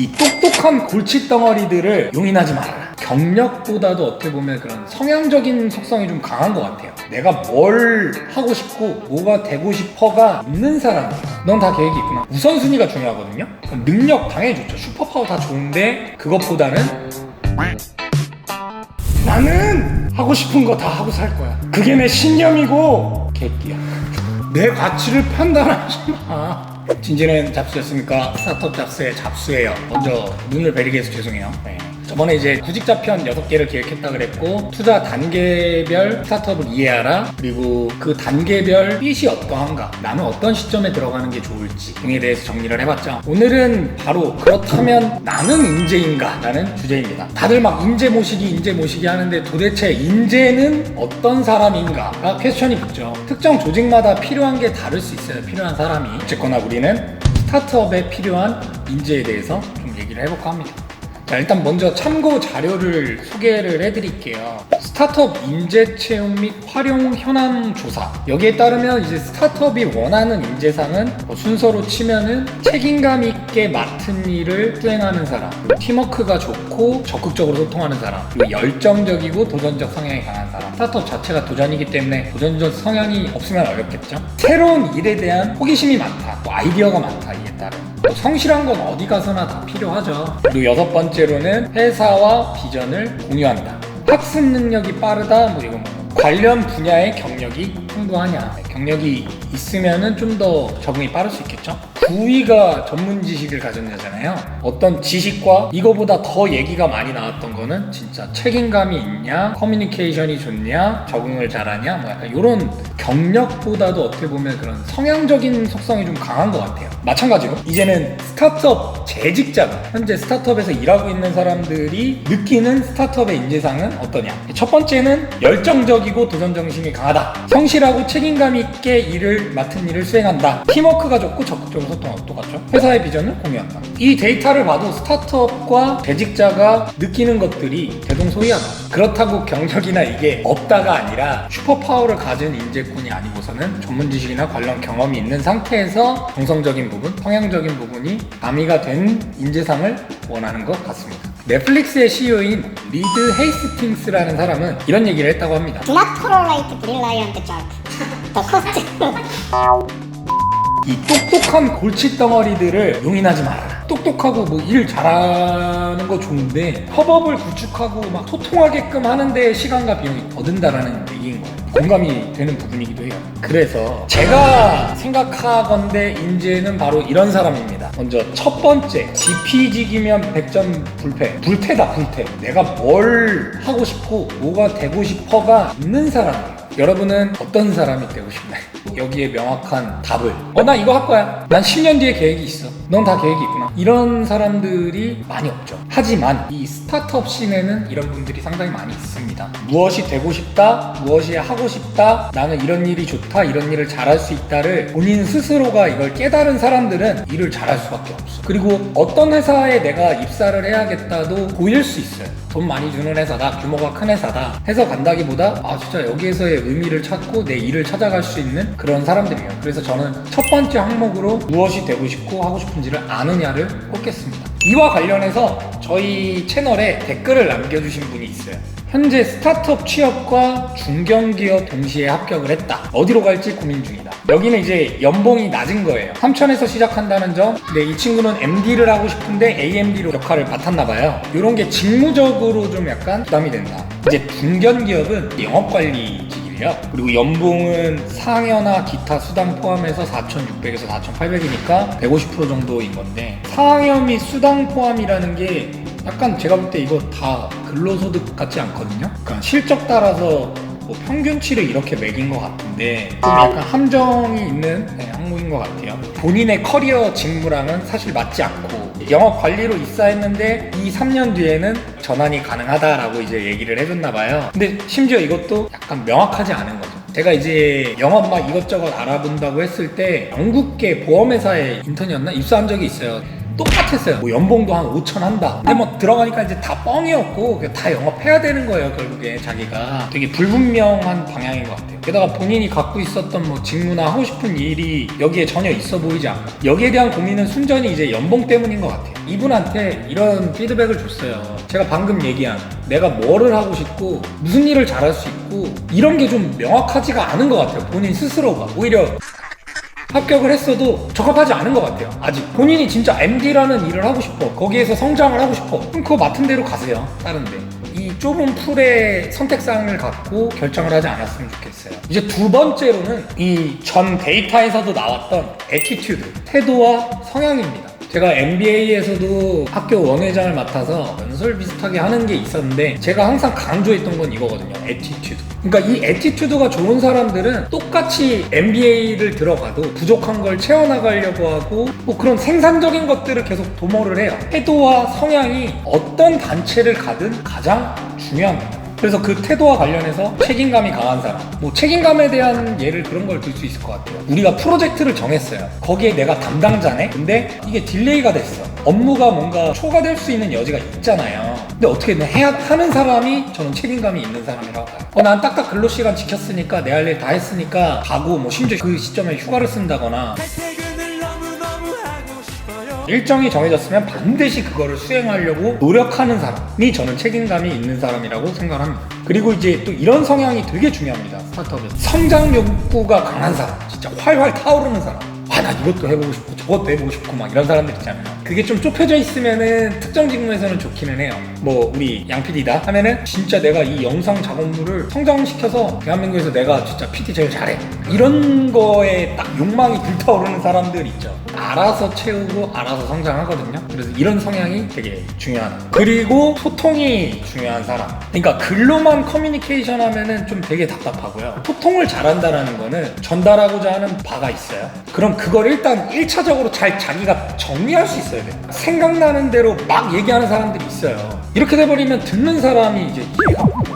이 똑똑한 골칫덩어리들을 용인하지 말아라. 경력보다도 어떻게 보면 그런 성향적인 속성이 좀 강한 것 같아요. 내가 뭘 하고 싶고 뭐가 되고 싶어가 있는 사람이에요. 넌 다 계획이 있구나. 우선순위가 중요하거든요. 그럼 능력 당연히 좋죠. 슈퍼파워 다 좋은데 그것보다는 나는 하고 싶은 거 다 하고 살 거야. 그게 내 신념이고 개끼야. 내 가치를 판단하지 마. 진지는 잡수였으니까 스타트업 잡스의 잡수예요. 먼저 눈을 베리게 해서 죄송해요. 네. 저번에 이제 구직자 편 6개를 기획했다 그랬고 투자 단계별 스타트업을 이해하라. 그리고 그 단계별 핏이 어떠한가? 나는 어떤 시점에 들어가는 게 좋을지 등에 대해서 정리를 해봤죠. 오늘은 바로 그렇다면 나는 인재인가? 라는 주제입니다. 다들 막 인재 모시기 인재 모시기 하는데 도대체 인재는 어떤 사람인가가 퀘스천이 붙죠. 특정 조직마다 필요한 게 다를 수 있어요. 필요한 사람이. 어쨌거나 우리는 스타트업에 필요한 인재에 대해서 좀 얘기를 해볼까 합니다 자, 일단 먼저 참고 자료를 소개를 해드릴게요. 스타트업 인재 채용 및 활용 현황 조사. 여기에 따르면 이제 스타트업이 원하는 인재상은 뭐 순서로 치면은 책임감 있게 맡은 일을 수행하는 사람, 팀워크가 좋고 적극적으로 소통하는 사람, 열정적이고 도전적 성향이 강한 사람. 스타트업 자체가 도전이기 때문에 도전적 성향이 없으면 어렵겠죠. 새로운 일에 대한 호기심이 많다, 또 아이디어가 많다 이에 따른. 또 성실한 건 어디 가서나 다 필요하죠. 그리고 여섯 번째로는 회사와 비전을 공유한다. 학습 능력이 빠르다, 뭐뭐 관련 분야의 경력이 풍부하냐. 경력이 있으면은 좀 더 적응이 빠를 수 있겠죠. 구위가 전문 지식을 가진 여잖아요. 어떤 지식과 이거보다 더 얘기가 많이 나왔던 거는 진짜 책임감이 있냐, 커뮤니케이션이 좋냐, 적응을 잘하냐, 뭐 약간 이런 경력보다도 어떻게 보면 그런 성향적인 속성이 좀 강한 것 같아요. 마찬가지로 이제는 스타트업 재직자가 현재 스타트업에서 일하고 있는 사람들이 느끼는 스타트업의 인재상은 어떠냐? 첫 번째는 열정적이고 도전 정신이 강하다. 성실하고 책임감 있게 일을 맡은 일을 수행한다. 팀워크가 좋고 적극적으로 소통하고 똑같죠. 회사의 비전을 공유한다. 이 데이터를 봐도 스타트업과 재직자가 느끼는 것들이 대동소이하다. 그렇다고 경력이나 이게 없다가 아니라 슈퍼파워를 가진 인재군이 아니고서는 전문 지식이나 관련 경험이 있는 상태에서 정성적인 부분, 성향적인 부분이 가미가 된 인재상을 원하는 것 같습니다. 넷플릭스의 CEO인 리드 헤이스팅스라는 사람은 이런 얘기를 했다고 합니다. Do not tolerate brilliant 이 똑똑한 골칫 덩어리들을 용인하지 말아라. 똑똑하고 뭐 일 잘하는 거 좋은데 협업을 구축하고 막 소통하게끔 하는데 시간과 비용이 더 든다라는 얘기인 거예요. 공감이 되는 부분이기도 해요. 그래서 제가 생각하건대 인재는 바로 이런 사람입니다. 먼저 첫 번째 지피지기면 100점 불패. 불태다 불태. 내가 뭘 하고 싶고 뭐가 되고 싶어가 있는 사람이에요. 여러분은 어떤 사람이 되고 싶나요? 여기에 명확한 답을. 어 나 이거 할 거야. 난 10년 뒤에 계획이 있어. 넌 다 계획이 있구나. 이런 사람들이 많이 없죠. 하지만 이 스타트업 씬에는 이런 분들이 상당히 많이 있습니다. 무엇이 되고 싶다? 무엇이 하고 싶다? 나는 이런 일이 좋다. 이런 일을 잘할 수 있다를 본인 스스로가 이걸 깨달은 사람들은 일을 잘할 수밖에 없어. 그리고 어떤 회사에 내가 입사를 해야겠다도 보일 수 있어요. 돈 많이 주는 회사다. 규모가 큰 회사다 해서 간다기보다 아 진짜 여기에서의 의미를 찾고 내 일을 찾아갈 수 있는 그런 사람들이에요 그래서 저는 첫 번째 항목으로 무엇이 되고 싶고 하고 싶은지를 아느냐를 꼽겠습니다 이와 관련해서 저희 채널에 댓글을 남겨주신 분이 있어요 현재 스타트업 취업과 중견기업 동시에 합격을 했다. 어디로 갈지 고민 중이다. 여기는 이제 연봉이 낮은 거예요. 3천에서 시작한다는 점. 근데 이 친구는 MD를 하고 싶은데 AMD로 역할을 맡았나 봐요. 이런 게 직무적으로 좀 약간 부담이 된다. 이제 중견기업은 영업관리 직이에요. 그리고 연봉은 상여나 기타 수당 포함해서 4,600에서 4,800이니까 150% 정도인 건데 상여 및 수당 포함이라는 게 약간 제가 볼 때 이거 다 근로소득 같지 않거든요. 그러니까 실적 따라서 뭐 평균치를 이렇게 매긴 것 같은데 좀 약간 함정이 있는 네, 항목인 것 같아요. 본인의 커리어 직무랑은 사실 맞지 않고 영업 관리로 입사했는데 이 3년 뒤에는 전환이 가능하다라고 이제 얘기를 해줬나 봐요. 근데 심지어 이것도 약간 명확하지 않은 거죠. 제가 이제 영업 막 이것저것 알아본다고 했을 때 영국계 보험회사에 인턴이었나 입사한 적이 있어요. 똑같았어요. 뭐 연봉도 한 5천 한다. 근데 뭐 들어가니까 이제 다 뻥이었고 그다 영업해야 되는 거예요. 결국에 자기가 되게 불분명한 방향인 것 같아요. 게다가 본인이 갖고 있었던 뭐 직무나 하고 싶은 일이 여기에 전혀 있어 보이지 않고 여기에 대한 고민은 순전히 이제 연봉 때문인 것 같아요. 이분한테 이런 피드백을 줬어요. 제가 방금 얘기한 내가 뭐를 하고 싶고 무슨 일을 잘할 수 있고 이런 게 좀 명확하지가 않은 것 같아요. 본인 스스로가 오히려 합격을 했어도 적합하지 않은 것 같아요. 아직 본인이 진짜 MD라는 일을 하고 싶어. 거기에서 성장을 하고 싶어. 그럼 그거 맡은 대로 가세요. 다른데. 이 좁은 풀의 선택사항을 갖고 결정을 하지 않았으면 좋겠어요. 이제 두 번째로는 이 전 데이터에서도 나왔던 애티튜드, 태도와 성향입니다. 제가 MBA에서도 학교 원회장을 맡아서 연설 비슷하게 하는 게 있었는데 제가 항상 강조했던 건 이거거든요. 애티튜드. 그러니까 이 애티튜드가 좋은 사람들은 똑같이 MBA를 들어가도 부족한 걸 채워나가려고 하고 뭐 그런 생산적인 것들을 계속 도모를 해요. 태도와 성향이 어떤 단체를 가든 가장 중요합니다. 그래서 그 태도와 관련해서 책임감이 강한 사람, 뭐 책임감에 대한 예를 그런 걸 들 수 있을 것 같아요. 우리가 프로젝트를 정했어요. 거기에 내가 담당자네? 근데 이게 딜레이가 됐어. 업무가 뭔가 초과될 수 있는 여지가 있잖아요. 근데 어떻게든 해야 하는 사람이 저는 책임감이 있는 사람이라고 봐요. 어, 난 딱딱 근로 시간 지켰으니까 내 할 일 다 했으니까 가고 뭐 심지어 그 시점에 휴가를 쓴다거나 일정이 정해졌으면 반드시 그거를 수행하려고 노력하는 사람이 저는 책임감이 있는 사람이라고 생각합니다. 그리고 이제 또 이런 성향이 되게 중요합니다. 스타트업에서. 성장 욕구가 강한 사람, 진짜 활활 타오르는 사람. 아, 나 이것도 해보고 싶고 저것도 해보고 싶고 막 이런 사람들 있잖아요. 그게 좀 좁혀져 있으면은 특정 직무에서는 좋기는 해요. 뭐 우리 양 PD다 하면은 진짜 내가 이 영상 작업물을 성장시켜서 대한민국에서 내가 진짜 PD 제일 잘해. 이런 거에 딱 욕망이 불타오르는 사람들 있죠. 알아서 채우고 알아서 성장하거든요. 그래서 이런 성향이 되게 중요한. 그리고 소통이 중요한 사람. 그러니까 글로만 커뮤니케이션 하면은 좀 되게 답답하고요. 소통을 잘한다라는 거는 전달하고자 하는 바가 있어요. 그럼 그걸 일단 1차적으로 잘 자기가 정리할 수 있어야 돼요. 생각나는 대로 막 얘기하는 사람들이 있어요. 이렇게 돼버리면 듣는 사람이 이제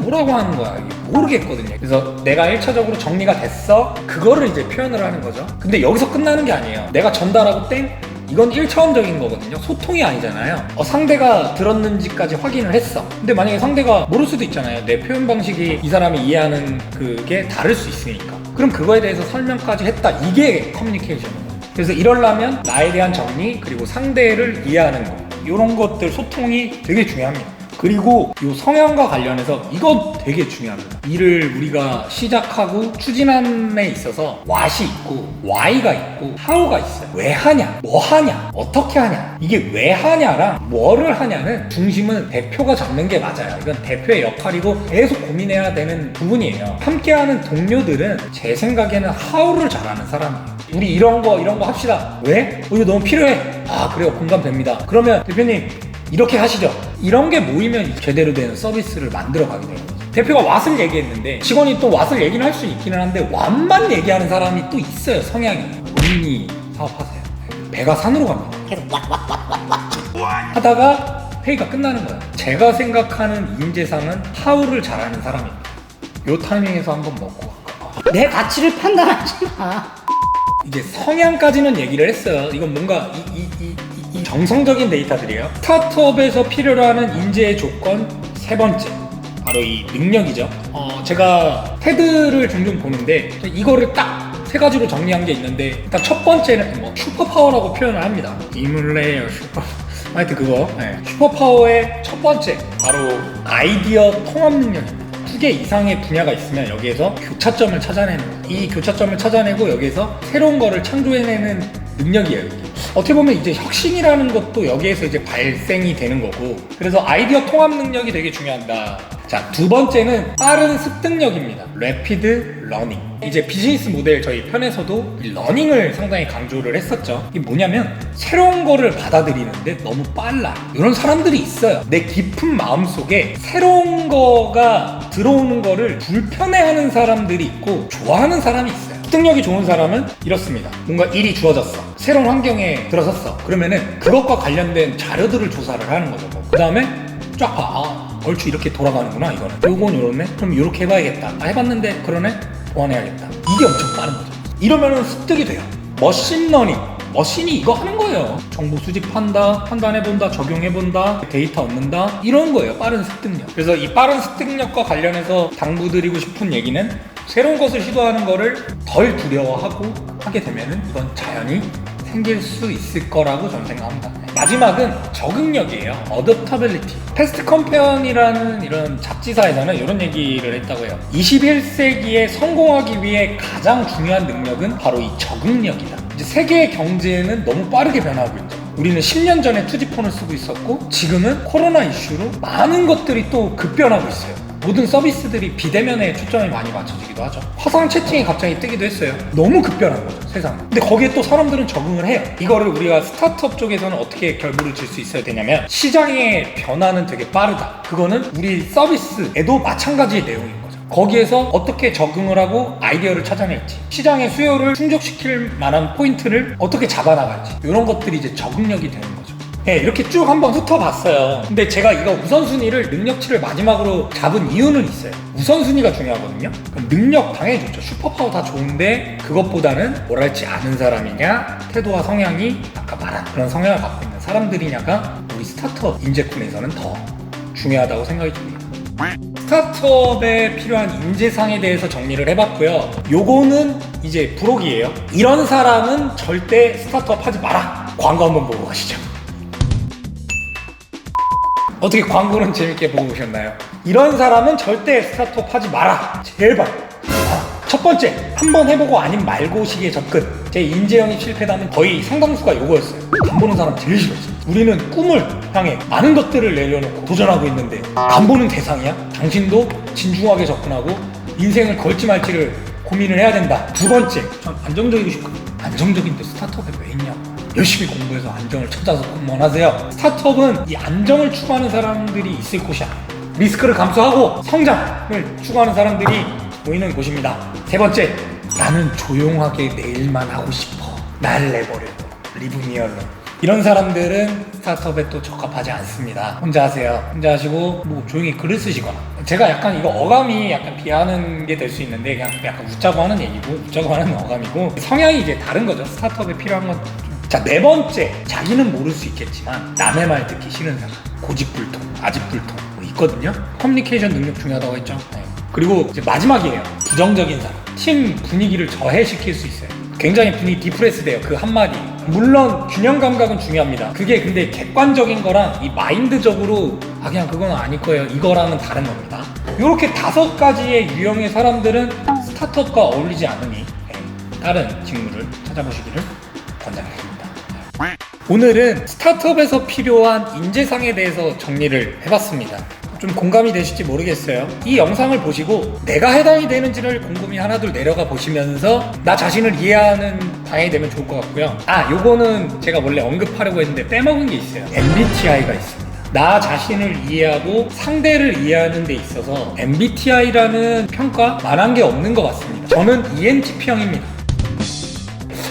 뭐라고 하는 거야. 모르겠거든요. 그래서 내가 1차적으로 정리가 됐어. 그거를 이제 표현을 하는 거죠. 근데 여기서 끝나는 게 아니에요. 내가 전달하고 땡? 이건 1차원적인 거거든요. 소통이 아니잖아요. 어, 상대가 들었는지까지 확인을 했어. 근데 만약에 상대가 모를 수도 있잖아요. 내 표현 방식이 이 사람이 이해하는 그게 다를 수 있으니까. 그럼 그거에 대해서 설명까지 했다. 이게 커뮤니케이션이에요. 그래서 이러려면 나에 대한 정리 그리고 상대를 이해하는 거 이런 것들 소통이 되게 중요합니다. 그리고 이 성향과 관련해서 이거 되게 중요합니다. 일을 우리가 시작하고 추진함에 있어서 what이 있고 why가 있고 how가 있어요. 왜 하냐, 뭐 하냐, 어떻게 하냐. 이게 왜 하냐랑 뭐를 하냐는 중심은 대표가 잡는 게 맞아요. 이건 대표의 역할이고 계속 고민해야 되는 부분이에요. 함께하는 동료들은 제 생각에는 how를 잘하는 사람이에요. 우리 이런 거 이런 거 합시다. 왜? 어, 이거 너무 필요해. 아 그래요 공감됩니다. 그러면 대표님 이렇게 하시죠. 이런 게 모이면 제대로 된 서비스를 만들어 가게 되는 거죠. 대표가 왓을 얘기했는데 직원이 또 왓을 얘기는 할 수 있기는 한데 왓만 얘기하는 사람이 또 있어요 성향이. 본인이 사업하세요. 배가 산으로 갑니다. 계속 왓, 왓, 왓, 왓, 왓. 하다가 회의가 끝나는 거예요. 제가 생각하는 인재상은 하우를 잘하는 사람입니다. 요 타이밍에서 한번 먹고 갈까. 내 가치를 판단하지 마. 이제 성향까지는 얘기를 했어요. 이건 뭔가 이, 이, 이, 이- 이 정성적인 데이터들이에요. 스타트업에서 필요로 하는 인재의 조건 세 번째. 바로 이 능력이죠. 어, 제가 테드를 종종 보는데 이거를 딱 세 가지로 정리한 게 있는데 일단 첫 번째는 뭐 슈퍼파워라고 표현을 합니다. 이물레어 슈퍼. 하여튼 그거. 네. 슈퍼파워의 첫 번째 바로 아이디어 통합 능력입니다. 두 개 이상의 분야가 있으면 여기에서 교차점을 찾아내는. 이 교차점을 찾아내고 여기에서 새로운 거를 창조해내는 능력이에요. 이게. 어떻게 보면 이제 혁신이라는 것도 여기에서 이제 발생이 되는 거고 그래서 아이디어 통합 능력이 되게 중요하다. 자, 두 번째는 빠른 습득력입니다. Rapid Learning. 이제 비즈니스 모델 저희 편에서도 이 러닝을 상당히 강조를 했었죠. 이게 뭐냐면 새로운 거를 받아들이는데 너무 빨라. 이런 사람들이 있어요. 내 깊은 마음 속에 새로운 거가 들어오는 거를 불편해하는 사람들이 있고 좋아하는 사람이 있어요. 습득력이 좋은 사람은 이렇습니다. 뭔가 일이 주어졌어. 새로운 환경에 들어섰어. 그러면은 그것과 관련된 자료들을 조사를 하는 거죠. 그 다음에 쫙 봐. 아, 얼추 이렇게 돌아가는구나, 이거는. 요건 요렇네? 그럼 이렇게 해봐야겠다. 아, 해봤는데, 그러네? 보완해야겠다. 이게 엄청 빠른 거죠. 이러면은 습득이 돼요. 머신러닝. 머신이 이거 하는 거예요. 정보 수집한다, 판단해본다, 적용해본다, 데이터 얻는다. 이런 거예요. 빠른 습득력. 그래서 이 빠른 습득력과 관련해서 당부드리고 싶은 얘기는 새로운 것을 시도하는 거를 덜 두려워하고 하게 되면은 이건 자연히 생길 수 있을 거라고 저는 생각합니다. 마지막은 적응력이에요. 어댑터빌리티. 패스트 컴페언이라는 이런 잡지사에서는 이런 얘기를 했다고 해요. 21세기에 성공하기 위해 가장 중요한 능력은 바로 이 적응력이다. 이제 세계의 경제는 너무 빠르게 변하고 있죠. 우리는 10년 전에 투지폰을 쓰고 있었고 지금은 코로나 이슈로 많은 것들이 또 급변하고 있어요. 모든 서비스들이 비대면에 초점이 많이 맞춰지기도 하죠. 화상 채팅이 갑자기 뜨기도 했어요. 너무 급변한 거죠, 세상. 근데 거기에 또 사람들은 적응을 해요. 이거를 우리가 스타트업 쪽에서는 어떻게 결부를 질 수 있어야 되냐면 시장의 변화는 되게 빠르다. 그거는 우리 서비스에도 마찬가지의 거죠. 거기에서 어떻게 적응을 하고 아이디어를 찾아낼지 시장의 수요를 충족시킬 만한 포인트를 어떻게 잡아나갈지 이런 것들이 이제 적응력이 되는 거죠. 네, 이렇게 쭉 한번 훑어봤어요. 근데 제가 이거 우선순위를 능력치를 마지막으로 잡은 이유는 있어요. 우선순위가 중요하거든요. 그럼 능력 당연히 좋죠. 슈퍼파워 다 좋은데 그것보다는 뭘 할지 아는 사람이냐, 태도와 성향이 아까 말한 그런 성향을 갖고 있는 사람들이냐가 우리 스타트업 인재군에서는 더 중요하다고 생각이 듭니다. 스타트업에 필요한 인재상에 대해서 정리를 해봤고요. 요거는 이제 부록이에요. 이런 사람은 절대 스타트업 하지 마라. 광고 한번 보고 가시죠. 어떻게 광고는 재밌게 보고 오셨나요? 이런 사람은 절대 스타트업 하지 마라. 제발. 아, 첫 번째, 한번 해보고 아님 말고 식의 접근. 제 인재 영입 실패담은 거의 상당수가 요거였어요. 간 보는 사람 제일 싫었어요. 우리는 꿈을 향해 많은 것들을 내려놓고 도전하고 있는데 간 보는 대상이야? 당신도 진중하게 접근하고 인생을 걸지 말지를 고민을 해야 된다. 두 번째, 전 안정적이고 싶거든요. 안정적인데 스타트업에 왜 있냐? 열심히 공부해서 안정을 찾아서 공무원 하세요. 스타트업은 이 안정을 추구하는 사람들이 있을 곳이 아니에요. 리스크를 감수하고 성장을 추구하는 사람들이 모이는 곳입니다. 세 번째, 나는 조용하게 내 일만 하고 싶어. 날 내버려. 리브미얼로. 이런 사람들은 스타트업에 또 적합하지 않습니다. 혼자 하세요. 혼자 하시고 뭐 조용히 글을 쓰시거나. 제가 약간 이거 어감이 약간 비하는 게 될 수 있는데 그냥 약간 웃자고 하는 얘기고 웃자고 하는 어감이고 성향이 이제 다른 거죠. 스타트업에 필요한 건. 자, 네 번째. 자기는 모를 수 있겠지만 남의 말 듣기 싫은 사람. 고집불통, 아집불통 뭐 있거든요. 커뮤니케이션 능력 중요하다고 했죠. 네. 그리고 이제 마지막이에요. 부정적인 사람. 팀 분위기를 저해시킬 수 있어요. 굉장히 분위기 디프레스 돼요. 그 한마디. 물론 균형 감각은 중요합니다. 그게 근데 객관적인 거랑 이 마인드적으로 아 그냥 그건 아닐 거예요. 이거랑은 다른 겁니다. 이렇게 다섯 가지의 유형의 사람들은 스타트업과 어울리지 않으니 네, 다른 직무를 찾아보시기를 권장드립니다. 오늘은 스타트업에서 필요한 인재상에 대해서 정리를 해봤습니다. 좀 공감이 되실지 모르겠어요. 이 영상을 보시고 내가 해당이 되는지를 곰곰이 하나둘 내려가 보시면서 나 자신을 이해하는 방향이 되면 좋을 것 같고요. 아, 요거는 제가 원래 언급하려고 했는데 빼먹은 게 있어요. MBTI가 있습니다. 나 자신을 이해하고 상대를 이해하는 데 있어서 MBTI라는 평가 말한 게 없는 것 같습니다. 저는 ENTP형입니다.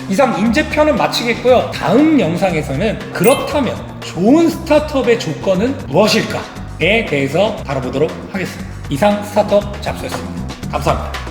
이상 인재편은 마치겠고요. 다음 영상에서는 그렇다면 좋은 스타트업의 조건은 무엇일까에 대해서 다뤄보도록 하겠습니다. 이상 스타트업 잡수였습니다. 감사합니다.